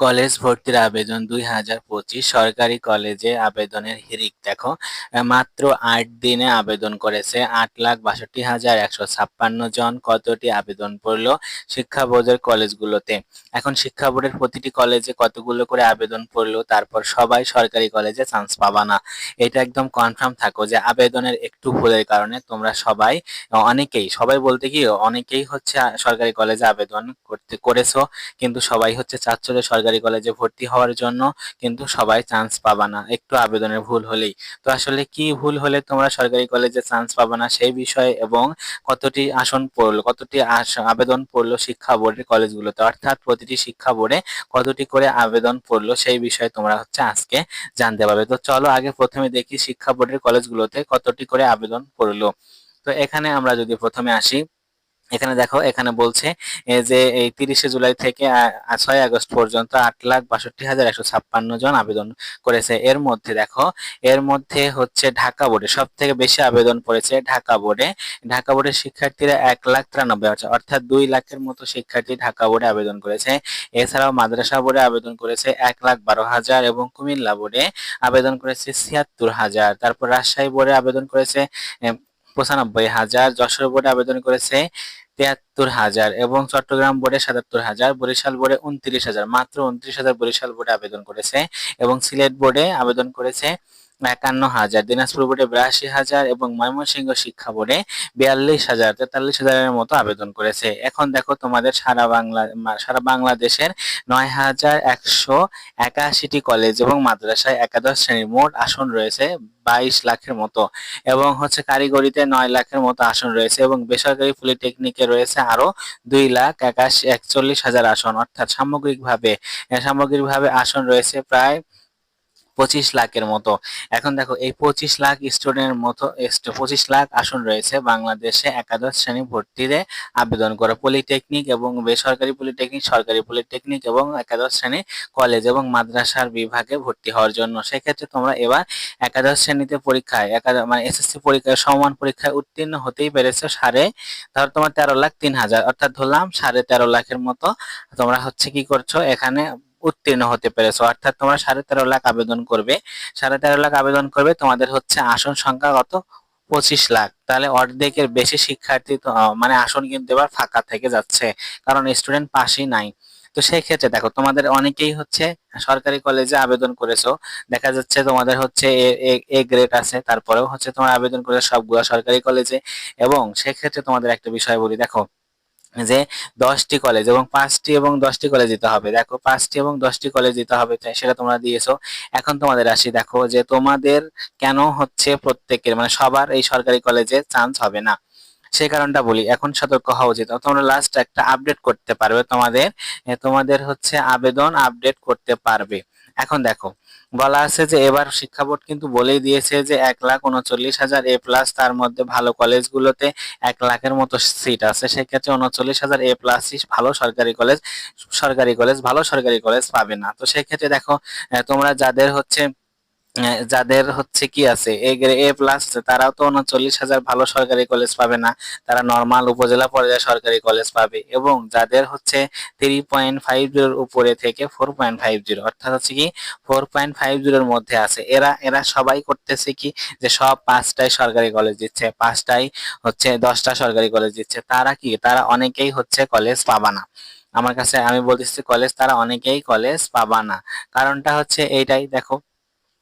College ভর্তির আবেদন দুই হাজার পঁচিশ সরকারি কলেজে আবেদনের হিড়িক দেখো মাত্র আট দিনে আবেদন করেছে আট লাখ বাষট্টি হাজার একশো ছাপ্পান্ন জন। কতটি আবেদন পড়ল শিক্ষা বোর্ডের কলেজগুলোতে? এখন শিক্ষা বোর্ডের প্রতিটি কলেজে কতগুলো করে আবেদন পড়ল? তারপর সবাই সরকারি কলেজে চান্স পাবা না। এটা একদম কনফার্ম থাকো যে আবেদনের একটু ভুলের কারণে তোমরা সবাই, অনেকেই, সবাই বলতে কি, অনেকেই হচ্ছে সরকারি কলেজে আবেদন করতে করেছ, কিন্তু সবাই হচ্ছে চাচ্ছ যে সরকারি কলেজে ভর্তি হওয়ার জন্য কিন্তু সবাই চান্স পাবা না। একটু আবেদনের ভুল হলেই। তো আসলে কি ভুল হলে তোমরা সরকারি কলেজে চান্স পাবা না সেই বিষয়ে এবং কতটি আসন পড়ল, কতটি আবেদন পড়ল শিক্ষা বোর্ডের কলেজগুলোতে? অর্থাৎ প্রতিটি শিক্ষা বোর্ডে কতটি করে আবেদন পড়ল সেই বিষয়ে তোমরা হচ্ছে আজকে জানতে পারবে। তো চলো আগে প্রথমে দেখি শিক্ষা বোর্ডের কলেজগুলোতে কতটি করে আবেদন পড়ল। তো এখানে আমরা যদি প্রথমে আসি এখানে দেখো, এখানে বলছে যে এই তিরিশে জুলাই থেকে ছয় আগস্ট পর্যন্ত আট লাখ বাষট্টি হাজার একশো ছাপ্পান্ন জন আবেদন করেছে। এর মধ্যে দেখো, এর মধ্যে হচ্ছে ঢাকা বোর্ডে সব থেকে বেশি আবেদন করেছে ঢাকা বোর্ডে। ঢাকা বোর্ডের শিক্ষার্থীরা এক লাখ তিরানব্বই হাজার, অর্থাৎ দুই লাখের মতো শিক্ষার্থী ঢাকা বোর্ডে আবেদন করেছে। এছাড়াও মাদ্রাসা বোর্ডে আবেদন করেছে এক লাখ বারো হাজার এবং কুমিল্লা বোর্ডে আবেদন করেছে ছিয়াত্তর হাজার। তারপর রাজশাহী বোর্ডে আবেদন করেছে পঁচানব্বই হাজার। যশোর বোর্ডে আবেদন করেছে তিয়াত্তর হাজার এবং চট্টগ্রাম বোর্ডে সাতাত্তর হাজার, বরিশাল বোর্ডে উনত্রিশ হাজার, মাত্র উনত্রিশ হাজার বরিশাল বোর্ডে আবেদন করেছে এবং সিলেট বোর্ডে আবেদন করেছে একান্ন হাজার, দিনাজপুর বোর্ডে বিরাশি হাজার এবং ময়মনসিংহ শিক্ষা বোর্ডে বিয়াল্লিশ হাজার, তেতাল্লিশ হাজারের মতো আবেদন করেছে। এখন দেখো তোমাদের সারা বাংলা সারা বাংলাদেশের নয় হাজার একশো একাশিটি কলেজ এবং মাদ্রাসায় একাদশ শ্রেণির মোট আসন রয়েছে বাইশ লাখের মতো এবং হচ্ছে কারিগরিতে নয় লাখের মতো আসন রয়েছে এবং বেসরকারি পলিটেকনিকে রয়েছে আরও দুই লাখ একাশি, একচল্লিশ হাজার আসন। অর্থাৎ সামগ্রিকভাবে সামগ্রিকভাবে আসন রয়েছে প্রায় পঁচিশ লাখের মতো। এখন দেখো, এই পঁচিশ লাখ স্টুডেন্টের মতো পঁচিশ লাখ আসন রয়েছে বাংলাদেশে একাদশ শ্রেণি ভর্তিতে আবেদন করা। পলিটেকনিক এবং বেসরকারি পলিটেকনিক সরকারি পলিটেকনিক এবং একাদশ শ্রেণি কলেজ এবং মাদ্রাসার বিভাগে ভর্তি হওয়ার জন্য। সেক্ষেত্রে তোমরা এবার একাদশ শ্রেণীতে পরীক্ষায়, একাদশ মানে এসএসসি পরীক্ষায়, সমান পরীক্ষায় উত্তীর্ণ হতেই পেরেছে সাড়ে, ধর তোমার তেরো লাখ তিন হাজার। অর্থাৎ ধরলাম সাড়ে তেরো লাখের মতো। তোমরা হচ্ছে কি করছ, এখানে উত্তীর্ণ হতে পেরেছ। অর্থাৎ তোমরা সাড়ে তেরো লাখ আবেদন করবে। সাড়ে তেরো লাখ আবেদন করবে, তোমাদের হচ্ছে আসন সংখ্যা কত? পঁচিশ লাখ। তাহলে অর্ধেকের বেশি শিক্ষার্থী মানে আসন কিন্তু এবার ফাঁকা থেকে যাচ্ছে, কারণ স্টুডেন্ট পাশই নাই। তো সেই ক্ষেত্রে দেখো, তোমাদের অনেকেই হচ্ছে সরকারি কলেজে আবেদন করেছ। দেখা যাচ্ছে তোমাদের হচ্ছে এ গ্রেড আছে, তারপরেও হচ্ছে তোমার আবেদন করেছ সবগুলো সরকারি কলেজে। এবং সেক্ষেত্রে তোমাদের একটা বিষয় বলি, দেখো যে দশটি কলেজ এবং পাঁচটি এবং দশটি কলেজ দিতে হবে। দেখো, পাঁচটি এবং দশটি কলেজ দিতে হবে সেটা তোমরা দিয়েছ। এখন তোমাদের আসি, দেখো যে তোমাদের কেন হচ্ছে প্রত্যেকের মানে সবার এই সরকারি কলেজে চান্স হবে না। সেই কারণটা বলি, এখন সতর্ক হওয়া উচিত। তোমরা লাস্ট একটা আপডেট করতে পারবে তোমাদের তোমাদের হচ্ছে আবেদন আপডেট করতে পারবে। এখন দেখো বলা আছে যে এবার শিক্ষা বোর্ড কিন্তু বলেই দিয়েছে যে এক লাখ উনচল্লিশ হাজার এ প্লাস তার মধ্যে ভালো কলেজগুলোতে এক লাখের মতো সিট আছে। সেক্ষেত্রে উনচল্লিশ হাজার এ প্লাস ভালো সরকারি কলেজ সরকারি কলেজ ভালো সরকারি কলেজ পাবে না। তো সেক্ষেত্রে দেখো তোমরা যাদের হচ্ছে যাদের হচ্ছে কি আছে, এ এ প্লাস তারাও তো উনচল্লিশ হাজার ভালো সরকারি কলেজ পাবে না। তারা নর্মাল উপজেলা পর্যায়ে সরকারি কলেজ পাবে এবং যাদের হচ্ছে থ্রি পয়েন্ট ফাইভ জিরোর উপরে থেকে ফোর পয়েন্ট ফাইভ জিরো অর্থাৎ হচ্ছে কি ফোর পয়েন্ট ফাইভ জিরোর মধ্যে আছে। এরা এরা সবাই করতেছে কি যে সব পাঁচটাই সরকারি কলেজ দিচ্ছে, পাঁচটাই হচ্ছে দশটা সরকারি কলেজ দিচ্ছে। তারা কি, তারা অনেকেই হচ্ছে কলেজ পাবা না। আমার কাছে, আমি বলতেছি কলেজ তারা অনেকেই কলেজ পাবা না। কারণটা হচ্ছে এইটাই, দেখো।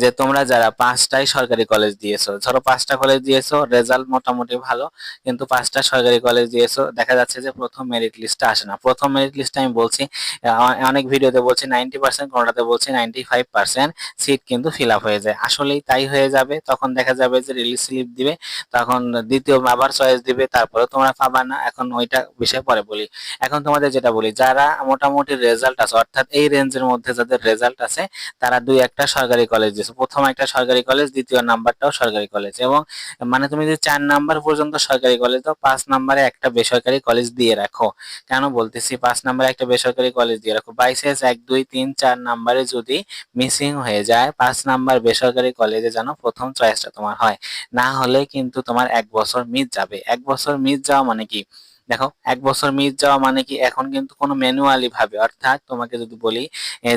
যে তোমরা যারা পাঁচটাই সরকারি কলেজ দিয়েছ, ধরো পাঁচটা কলেজ দিয়েছ রেজাল্ট মোটামুটি ভালো, কিন্তু পাঁচটা সরকারি কলেজ দিয়েছ, দেখা যাচ্ছে যে প্রথম মেরিট লিস্টে আসে না। প্রথম মেরিট লিস্টে আমি বলছি অনেক ভিডিওতে বলছি নাইনটি পার্সেন্ট কোনোটাতে বলছি নাইনটি ফাইভ পার্সেন্ট সিট কিন্তু ফিল আপ হয়ে যায়। আসলেই তাই হয়ে যাবে, তখন দেখা যাবে যে রিলিজ স্লিপ দিবে, তখন দ্বিতীয় আবার চয়েস দিবে তারপরে তোমরা পাবা না। এখন ওইটা বিষয় পরে বলি। এখন তোমাদের যেটা বলি, যারা মোটামুটি রেজাল্ট আছে, অর্থাৎ এই রেঞ্জের মধ্যে যাদের রেজাল্ট আছে, তারা দুই একটা সরকারি কলেজ দিয়েছে প্রথম একটা সরকারি কলেজ, দ্বিতীয় নাম্বারটাও সরকারি কলেজ এবং মানে তুমি যদি চার নাম্বার পর্যন্ত সরকারি কলেজ দাও, পাঁচ নাম্বারে একটা বেসরকারি কলেজ দিয়ে রাখো। কেন বলতেছি পাঁচ নাম্বারে একটা বেসরকারি কলেজ দিয়ে রাখো? বাইসেস এক, দুই, তিন, চার নাম্বারে যদি মিসিং হয়ে যায়, পাঁচ নাম্বার বেসরকারি কলেজে যেন প্রথম চয়েসটা তোমার হয়। না হলে কিন্তু তোমার এক বছর মিস যাবে। এক বছর মিস যাওয়া মানে কি? দেখো, এক বছর মিস যাওয়া মানে কি এখন কিন্তু কোনো ম্যানুয়ালি ভাবে, অর্থাৎ তোমাকে যদি বলি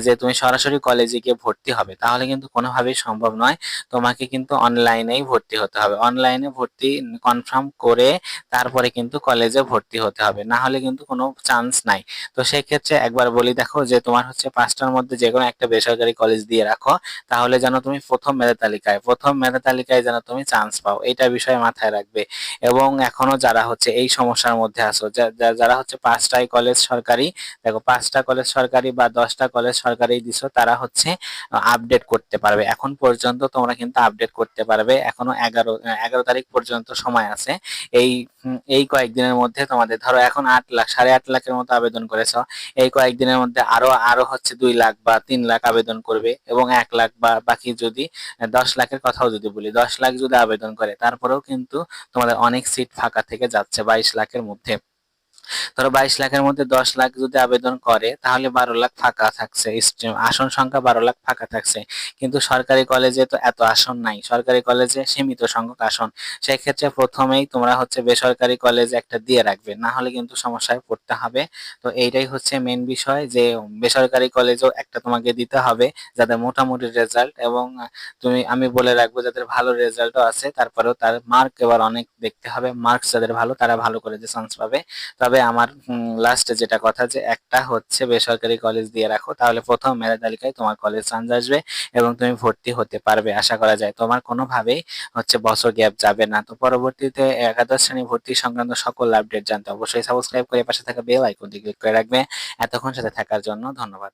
যে তুমি সরাসরি কলেজে গিয়ে ভর্তি হবে, তাহলে কিন্তু কোনোভাবেই সম্ভব নয়, তোমাকে কিন্তু অনলাইনেই ভর্তি হতে হবে। অনলাইনে ভর্তি কনফার্ম করে তারপরে কিন্তু কলেজে ভর্তি হতে হবে, না হলে কিন্তু কোনো চান্স নাই। তো সেই ক্ষেত্রে একবার বলি দেখো যে তোমার হচ্ছে পাঁচটার মধ্যে যে কোনো একটা বেসরকারি কলেজ দিয়ে রাখো, তাহলে যেন তুমি প্রথম মেধা তালিকায়, প্রথম মেধা তালিকায় যেন তুমি চান্স পাও, এটা বিষয়ে মাথায় রাখবে। এবং এখনও যারা হচ্ছে এই সমস্যার মধ্যে আছো। যা- যা- যারা হচ্ছে পাঁচটাই কলেজ সরকারি, দেখো পাঁচটা কলেজ সরকারি বা দশটা কলেজ সরকারি দিছো, তারা হচ্ছে আপডেট করতে পারবে। এখন পর্যন্ত তোমরা কিন্তু আপডেট করতে পারবে। এখনও এগারো এগারো তারিখ পর্যন্ত সময় আছে। এই এই কয়েকদিনের মধ্যে তোমাদের, ধরো এখন আট লাখ, সাড়ে আট লাখের মতো আবেদন করেছ। এই কয়েকদিনের মধ্যে আরও আরও হচ্ছে দুই লাখ বা তিন লাখ আবেদন করবে এবং এক লাখ বা বাকি যদি দশ লাখের কথাও যদি বলি, দশ লাখ যদি আবেদন করে, তারপরেও কিন্তু তোমাদের অনেক সিট ফাঁকা থেকে যাচ্ছে বাইশ লাখের মধ্যে। ধরো বাইশ লাখের মধ্যে দশ লাখ যদি আবেদন করে, তাহলে বারো লাখ ফাঁকা থাকছে আসন সংখ্যা বারো লাখ ফাঁকা থাকছে। কিন্তু সরকারি কলেজে তো এত আসন নাই। সরকারি কলেজে সীমিত সংখ্যক আসন। সেই ক্ষেত্রে প্রথমেই তোমরা হচ্ছে বেসরকারি কলেজে একটা দিয়ে রাখবে। না হলে কিন্তু সমস্যায় পড়তে হবে। তো এইটাই হচ্ছে মেন বিষয় যে, বেসরকারি কলেজেও একটা তোমাকে দিতে হবে যাদের মোটামুটি রেজাল্ট এবং তুমি, আমি বলে রাখব যাদের ভালো রেজাল্টও আছে, তারপরেও তার মার্ক এবার অনেক দেখতে হবে। মার্কস যাদের ভালো, তারা ভালো কলেজে চান্স পাবে। তবে আমার লাস্টে যেটা কথা যে একটা হচ্ছে বেসরকারি কলেজ দিয়ে রাখো, তাহলে প্রথম মেধা তালিকায় তোমার কলেজ চান্স আসবে এবং তুমি ভর্তি হতে পারবে, আশা করা যায়। তোমার কোনোভাবেই হচ্ছে বছর গ্যাপ যাবে না। তো পরবর্তীতে একাদশ শ্রেণি ভর্তি সংক্রান্ত সকল আপডেট জানতে অবশ্যই সাবস্ক্রাইব করে পাশে থাকা বেল আইকনটি ক্লিক করে রাখবে। এতক্ষণ সাথে থাকার জন্য ধন্যবাদ।